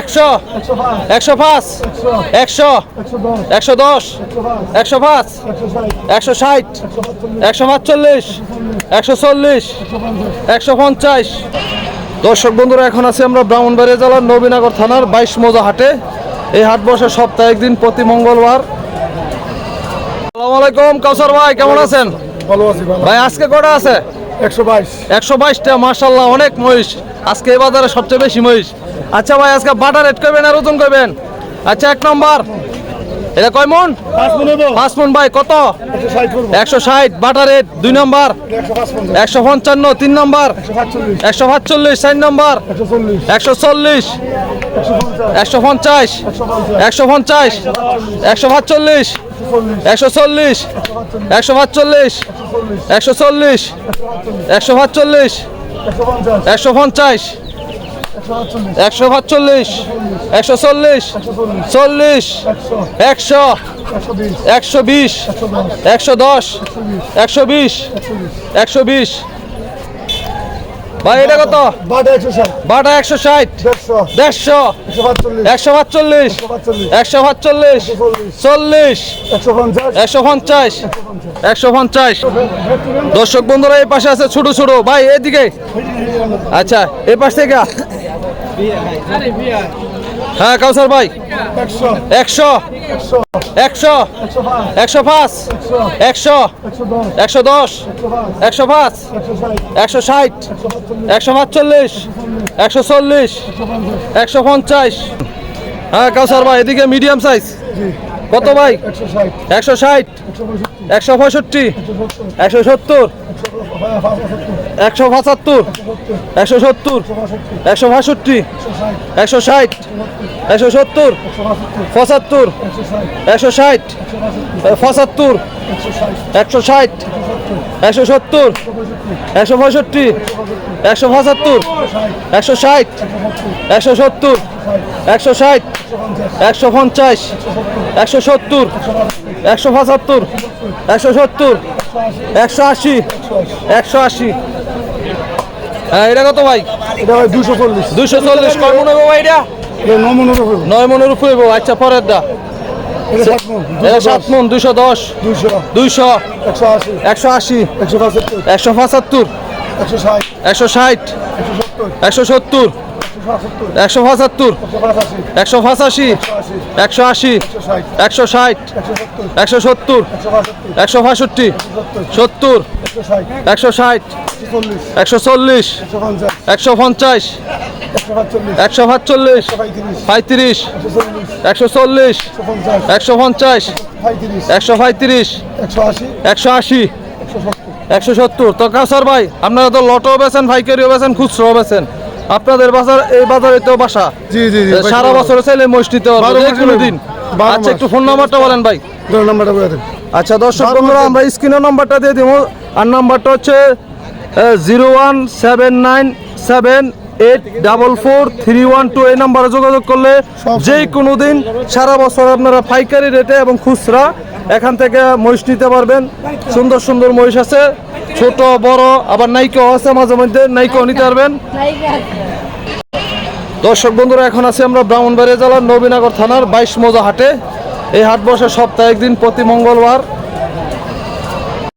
একশো একশো পাঁচ একশো একশো দশ একশো পাঁচ একশো ষাট একশো পাঁচচল্লিশ একশো চল্লিশ একশো পঞ্চাশ। দর্শক বন্ধুরা এখন আছি আমরা ব্রাহ্মণবাড়িয়া জেলার নবীনগর থানার বাইশ মোজা হাটে। এই হাট বসে সপ্তাহে একদিন প্রতি মঙ্গলবার। আসসালামু আলাইকুম কাউসার ভাই কেমন আছেন? ভালো আছি। ভাই আজকে কটা আছে? একশো বাইশ। একশো বাইশটা মার্শাল্লাহ অনেক মহিষ। আজকে এই বাজারে সবচেয়ে বেশি মহিষ। আচ্ছা ভাই, আজকে বাটার রেট করবেন আর ওজন করবেন? আচ্ছা এক নম্বর। এটা কয় মন? পাঁচ মনে ভাই কত? একশো ষাট বাটার রেট দুই নম্বর। একশো পঞ্চান্ন তিন নম্বর। একশো সাতচল্লিশ। চার নম্বর। একশো চল্লিশ। একশো পঞ্চাশ। একশো পঞ্চাশ। একশো একশো সাতচল্লিশ। একশো চল্লিশ। একশো সাতচল্লিশ। একশো চল্লিশ। একশো সাতচল্লিশ। একশো পঞ্চাশ। একশো সাতচল্লিশ একশো চল্লিশ চল্লিশ একশো একশো বিশ একশো দশ একশো বিশ একশো বিশ। ভাই এটা কত? বাটা একশো ষাট। দেড়শো একশো সাতচল্লিশ একশো পাঁচচল্লিশ চল্লিশ একশো পঞ্চাশ। একশো পঞ্চাশ একশো পঞ্চাশ। দর্শক বন্ধুরা এই পাশে আছে ছোট ছোট। ভাই এদিকে আচ্ছা এই পাশ থেকে হ্যাঁ কাউসার ভাই। একশো। একশো। একশো। পাঁচ। একশো। একশো দশ। একশো পাঁচ। একশো ষাট। একশো পাঁচচল্লিশ একশো চল্লিশ। একশো পঞ্চাশ। হ্যাঁ কাউসার ভাই এদিকে মিডিয়াম সাইজ কত ভাই? একশো ষাট। একশো ষাট একশো পঁয়ষট্টি। একশো পঁয়ষট্টি সত্তর। একশো পঁচাত্তর। একশো সত্তর। একশো বাষট্টি একশো ষাট। একশো সত্তর। পঁচাত্তর। একশো ষাট। পঁচাত্তর। একশো ষাট। একশো সত্তর একশো পঁয়ষট্টি একশো পঁচাত্তর একশো ষাট একশো সত্তর একশো ষাট একশো পঞ্চাশ একশো সত্তর একশো পঁচাত্তর একশো সত্তর একশো আশি একশো আশি। হ্যাঁ এটা কত ভাই? এটা দুশো চল্লিশ। দুইশো চল্লিশ। কয় মনে হব ভাই এটা? নয় মনের উপরে। আচ্ছা পরের দা সাত মন দশ দুশো। দুইশো একশো আশি। একশো পঁচাত্তর। একশো ষাট। একশো সত্তর। একশো পঁচাত্তর একশো পঁচাশি। একশো আশি। একশো ষাট। একশো সত্তর। একশো বাষট্টি। সত্তর। একশো ষাট। একশো চল্লিশ। একশো পঞ্চাশ একশো সাতচল্লিশ। পঁয়ত্রিশ। একশো চল্লিশ। একশো পঞ্চাশ। একশো পঁয়ত্রিশ। একশো আশি। একশো সত্তর। তো কাসার ভাই আপনারা তো লটও বেছেন ভাইকারিও বেছেন খুচরো বেছেন আপনাদের বাজার এই বাজারে তো বাসা। জি জি জি সারা বছর চাইলে যে কোনো দিন। আচ্ছা একটু ফোন নাম্বারটা বলেন ভাই। নাম্বারটা বলে দেন। আচ্ছা দর্শক বন্ধুরা আমরা স্ক্রিনের নাম্বারটা দিয়ে দিব। আর নাম্বারটা হচ্ছে zero one seven nine seven eight double four three one two এই নাম্বারে যোগাযোগ করলে যেই কোনো দিন সারা বছর আপনারা পাইকারি রেটে এবং খুচরা এখান থেকে মহিষ নিতে পারবেন। সুন্দর সুন্দর মহিষ আছে, ছোট, বড়, আবার নাইকেও আছে মাঝে মধ্যে, নাইকেও নিতে পারবেন। দর্শক বন্ধুরা, এখন আছি আমরা ব্রাহ্মণবাড়িয়া জেলার নবীনগর থানার বাইশ মোজা হাটে এই হাট বসে সপ্তাহে একদিন প্রতি মঙ্গলবার।